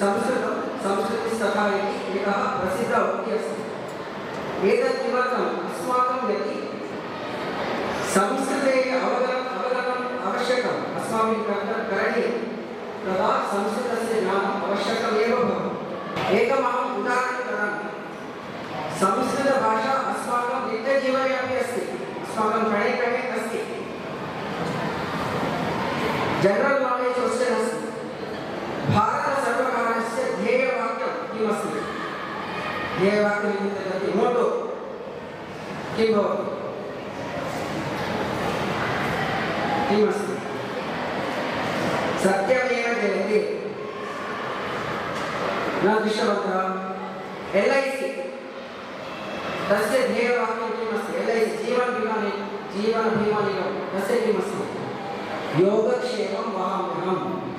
संस्कृतं संस्कृतिस्तथा इति एकः प्रसिद्धः उक्तिः अस्ति एतत् किमर्थम् अस्माकं यदि संस्कृते अवगमनम् अवगमनम् आवश्यकम् अस्माभिः कर्तव्यं करणीयं तदा संस्कृतस्य ज्ञानम् आवश्यकमेव भवति एकमहम् उदाहरणं करोमि संस्कृतभाषा अस्माकं नित्यजीवने अपि अस्ति अस्माकं गणे गणे अस्ति जनरल् ದೇವಾಲಯದಲ್ಲಿ ಮೂರು ಕಿಂಬ 言います。サッキャメヤジェレなビシャバタ LIC 達成平和を言います LIC ジーワンビマニジーワンビマニの達成言います。ヨガシェワンワンワン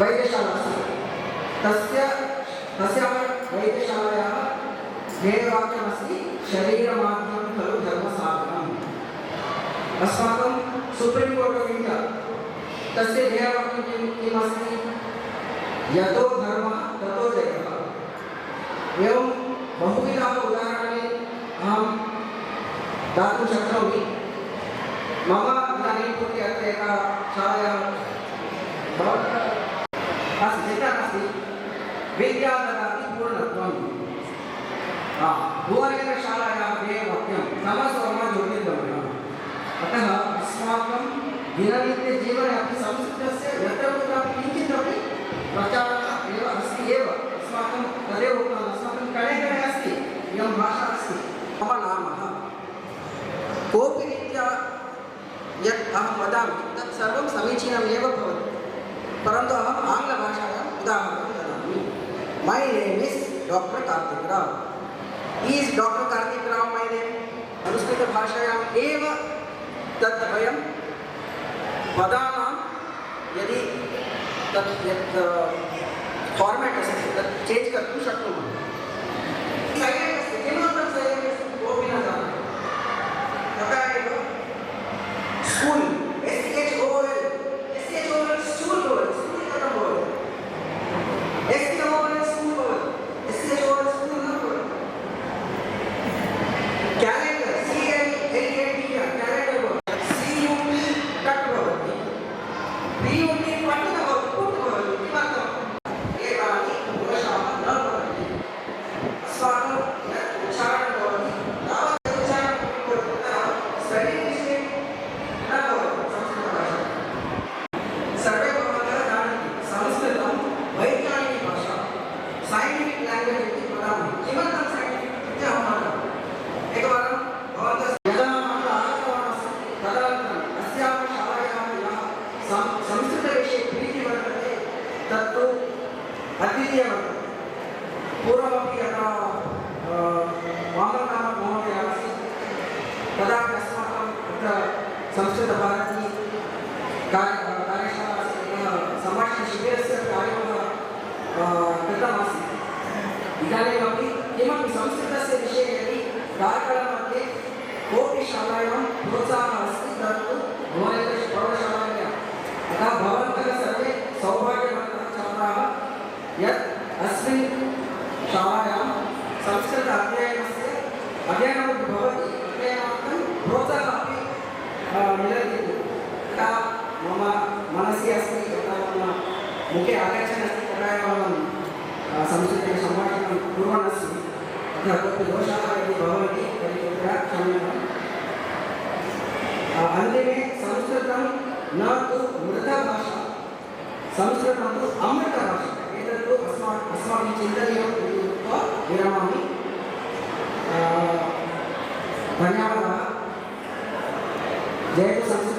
वैद्यशाला अस्ति तस्य तस्याः वैद्यशालायाः ध्येयवाक्यमस्ति शरीरमाध्यं खलु धर्मसाधनम्। अस्माकं सुप्रीं कोर्ट् आफ् तस्य ध्येयवाक्यं किं यतो धर्मः, ततो जयः एवं बहुविधाः उदाहरणानि अहं दातुं शक्नोमि। भुवनेश्वरशालायाः ध्येयवाक्यं तमस्वर्मा ज्योतिर्गमनम् अतः अस्माकं दिननित्यजीवने अपि संस्कृतस्य यत्र कुत्रापि किञ्चिदपि प्रचारः एव अस्ति एव। अस्माकं तदेव उक्तवान् अस्माकं गणे गणे अस्ति, इयं भाषा अस्ति। मम नामः कोऽपि रीत्या यत् अहं वदामि, तत् सर्वं समीचीनमेव भवति। परन्तु अहम् आङ्ग्लभाषायाम् उदाहरणं ददामि। My name is doctor Karthik is doctor Karthik Ram my name సంస్కృత భాషాయాం ఏవ తత్ వయం వదామः यदि तत् यत् फार्मेट् अस्ति तत् चेञ्ज् कर्तुं शक्नुमः किमर्थं सैलम् अस्ति कोऽपि न ವಿದ್ಯಾಲಯವಾಗಿ ನಿಮ್ಮನ್ನು ಸಂಸ್ಕೃತ ವಿಷಯದಲ್ಲಿ ಧಾರವಾಡ ಮತ್ತೆ ಕೋಟಿ ಶಾಲಾಯಾಂ ಪ್ರೋತ್ಸಾಹ ಹಸ್ತಿದ್ದಾರರು ಭುವನೇಶ್ವರ ಪ್ರೌಢಶಾಲಾಯ तथा भवन्तः सर्वे सौभाग्यवन्तः छात्राः यत् अस्मिन् शालायां संस्कृत अध्ययनस्य अध्ययनमपि भवति अध्ययनार्थं प्रोत्साहः अपि मिलति यथा मम मनसि अस्ति यथा मम मुखे आगच्छन् अस्ति तथा एव संस्कृत सम्भाषणं कुर्वन्नस्ति अत्र कोऽपि दोषाः यदि भवन्ति तर्हि तत्र क्षम्यताम् अन्तिमे संस्कृतं न तु मृतभाषा संस्कृतं तु अमृतभाषा एतत्तु अस्माकं अस्माभिः चिन्तनीयम् इति उक्त्वा विरमामि धन्यवादः जयतु संस्कृत